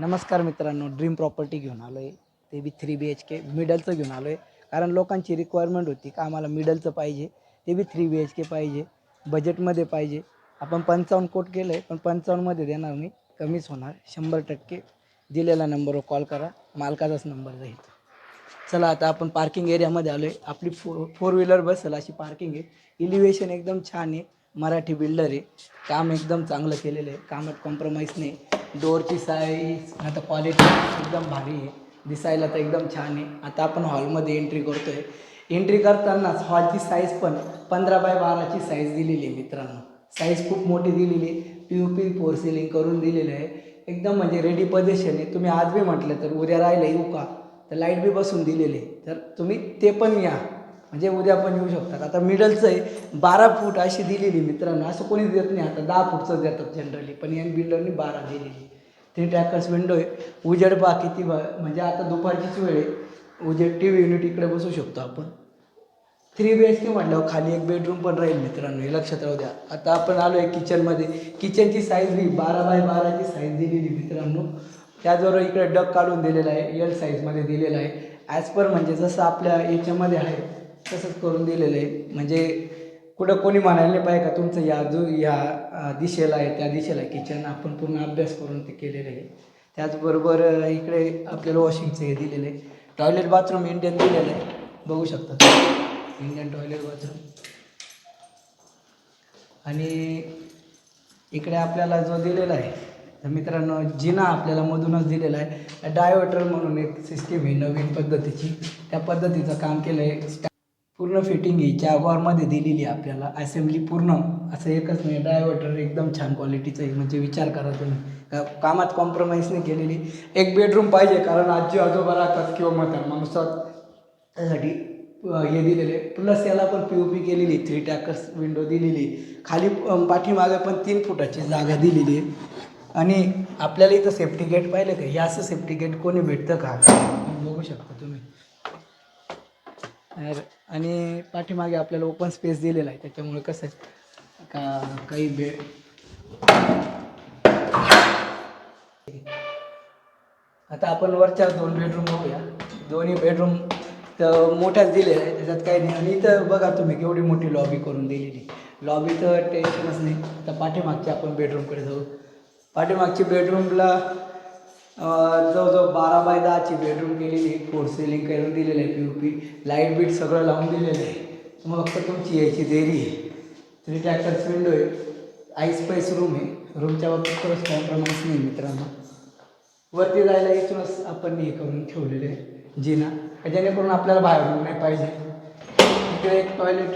नमस्कार मित्रांनो dream property घेऊन आलो आहे ते बी थ्री बी एच के मिडलचं घेऊन आलो आहे कारण लोकांची रिक्वायरमेंट होती का आम्हाला मिडलचं पाहिजे ते बी थ्री बी एच के पाहिजे बजेटमध्ये पाहिजे. आपण पंचावन्न कोट केलं आहे पण पंचावन्नमध्ये देणार नाही. कमीच होणार शंभर टक्के दिलेला नंबरवर कॉल करा. मालकाचाच नंबर जाईल चला आता आपण पार्किंग एरियामध्ये आलो आहे आपली फो फोर व्हीलर बसेल अशी पार्किंग आहे. इलिव्हेशन एकदम छान आहे. मराठी बिल्डर आहे. काम एकदम चांगलं केलेलं आहे. कामात कॉम्प्रोमाइज नाही. डोअरची साईज आता क्वालिटी एकदम भारी आहे. दिसायला तर एकदम छान आहे. आता आपण हॉलमध्ये एंट्री करतो आहे एंट्री करतानाच हॉलची साईज पण पंधरा बाय बाराची साईज दिलेली आहे मित्रांनो. साईज खूप मोठी दिलेली आहे. P U P false ceiling करून दिलेलं आहे. एकदम म्हणजे रेडी पजेशन आहे. तुम्ही आज बी म्हटलं तर उद्या राहिलं येऊ का तर लाइट बी बसून दिलेली आहे. तर तुम्ही ते पण या. म्हणजे उद्या पण येऊ शकतात. आता मिडलचं आहे बारा फूट अशी दिलेली मित्रांनो असं कोणीच देत नाही. आता दहा फूटचं देतात जनरली पण यंग बिल्डरनी बारा दिलेली. थ्री टॅकर्स विंडो आहे. उजेड बा किती बा म्हणजे आता दुपारचीच वेळ आहे. उजेड टी व्ही युनिट इकडे बसू शकतो आपण. थ्री बी एच के म्हटल्यावर खाली एक बेडरूम पण राहील मित्रांनो हे लक्षात राहू द्या. आता आपण आलो आहे किचनमध्ये किचनची साईज बी बारा बाय बाराची साईज दिलेली मित्रांनो. त्याचबरोबर इकडे डग काढून दिलेला आहे. एल साईजमध्ये दिलेला आहे. ॲज पर म्हणजे जसं आपल्या याच्यामध्ये आहे तसंच करून दिलेलं. आहे म्हणजे कुठं कोणी म्हणायला नाही पाहिजे का तुमचं या जो या दिशेला आहे त्या दिशेला किचन आपण पूर्ण अभ्यास करून ते केलेलं आहे. त्याचबरोबर इकडे आपल्याला वॉशिंगचं हे दिलेलं आहे. टॉयलेट बाथरूम इंडियन दिलेलं आहे. बघू शकता इंडियन टॉयलेट बाथरूम. आणि इकडे आपल्याला जो दिलेला आहे तर मित्रांनो जिना आपल्याला मधूनच दिलेला आहे. डायव्हर्टर म्हणून एक सिस्टीम आहे नवीन पद्धतीची. त्या पद्धतीचं काम केलं आहे पूर्ण फिटिंग ही जॅगॉरमध्ये दिलेली आहे आपल्याला. असेंब्ली पूर्ण. असं एकच नाही डायव्हर्टर एकदम छान क्वालिटीचं आहे. म्हणजे विचार करा तुम्ही. कामात कॉम्प्रोमाइज नाही केलेली. एक बेडरूम पाहिजे कारण आजी आजोबा राहतात किंवा म्हातार माणूस त्यासाठी हे दिलेले. प्लस याला पण पी ओ पी केलेली थ्री टॅकर्स विंडो दिलेली खाली पाठीमागे पण तीन फुटाची जागा दिलेली आहे. आणि आपल्याला इथं सेफ्टी गेट पाहिलं का? हे असं सेफ्टी गेट कोणी भेटतं का? बघू शकता तुम्ही. आणि पाठीमागे आपल्याला ओपन स्पेस दिलेला आहे. त्याच्यामुळे कसं आहे का काही बेड आता आपण वरच्या दोन बेडरूम बघूया. दोन्ही बेडरूम तर मोठ्याच दिलेल्या आहे त्याच्यात काही नाही. आणि इथं बघा तुम्ही केवढी मोठी लॉबी करून दिलेली. लॉबी तर टेन्शनच नाही. आता पाठीमागची आपण बेडरूमकडे जाऊ. पाठीमागची बेडरूमला जवळजवळ बारा बाय दहाची बेडरूम केलेली फोर सिलिंग करून दिलेलं आहे. P U P light beat सगळं लावून दिलेलं आहे. मग फक्त तुमची यायची देरी आहे. थ्री टॅक्टर्स विंडो आहे. आईस पैस रूम आहे. रूमच्या बाबतीत खरंच कॉम्प्रोमाइज नाही मित्रांनो. वरती जायला इथूनच आपण हे करून ठेवलेले आहे. जिना. जेणेकरून आपल्याला बाहेरून नाही पाहिजे. इकडे एक टॉयलेट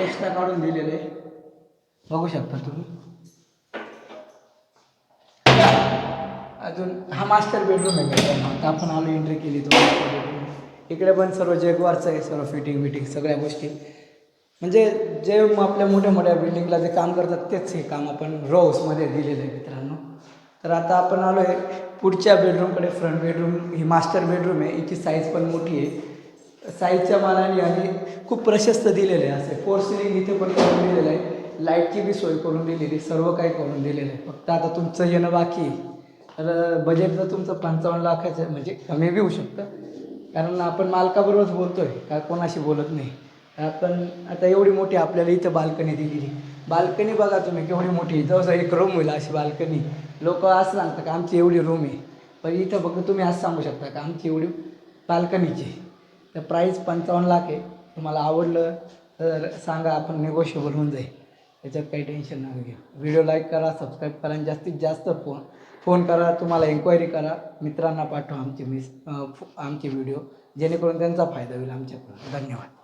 एक्स्ट्रा काढून दिलेलं आहे. बघू शकता तुम्ही. अजून हा मास्टर बेडरूम आहे मित्रांनो आता आपण आलो एंट्री केली तो मास्टर बेडरूम इकडे पण सर्व जेगवारचं आहे सर्व फिटिंग बिटिंग सगळ्या गोष्टी. म्हणजे जे आपल्या मोठ्या मोठ्या बिल्डिंगला जे काम करतात तेच हे काम आपण रोहाऊसमध्ये दिलेलं आहे मित्रांनो. तर आता आपण आलो आहे पुढच्या बेडरूमकडे फ्रंट बेडरूम ही मास्टर बेडरूम आहे हिची साईज पण मोठी आहे. साईजच्या मानाने आणि खूप प्रशस्त दिलेलं आहे असे फोर सिलिंग इथे पण करून दिलेलं आहे. लाईटची बी सोय करून दिलेली सर्व काही करून दिलेलं आहे. फक्त आता तुमचं येणं बाकी आहे. तर बजेट जर तुमचं पंचावन्न लाखाचं आहे, म्हणजे कमी बी होऊ शकतं. कारण आपण मालकाबरोबरच बोलतो आहे का कोणाशी बोलत नाही? आपण आता एवढी मोठी आपल्याला इथं बाल्कनी दिलेली. बाल्कनी बघा तुम्ही केवढी मोठी. जवळजवळ एक रूम होईल अशी बाल्कनी. लोक असं सांगतात का आमची एवढी रूम आहे. पण इथं फक्त तुम्ही असं सांगू शकता का आमची एवढी बाल्कनीची आहे. तर प्राईस पंचावन्न लाख आहे. तुम्हाला आवडलं तर सांगा आपण निगोशिएबल होऊन जाईल. त्याच्यात काही टेन्शन नका घेऊ. व्हिडिओ लाईक करा सबस्क्राईब करा आणि जास्तीत जास्त फोन फोन करा तुम्हाला एन्क्वायरी करा. मित्रांना पाठवा आमचे मिस आमचे व्हिडिओ जेणेकरून त्यांचा फायदा होईल आमच्याकडून. धन्यवाद.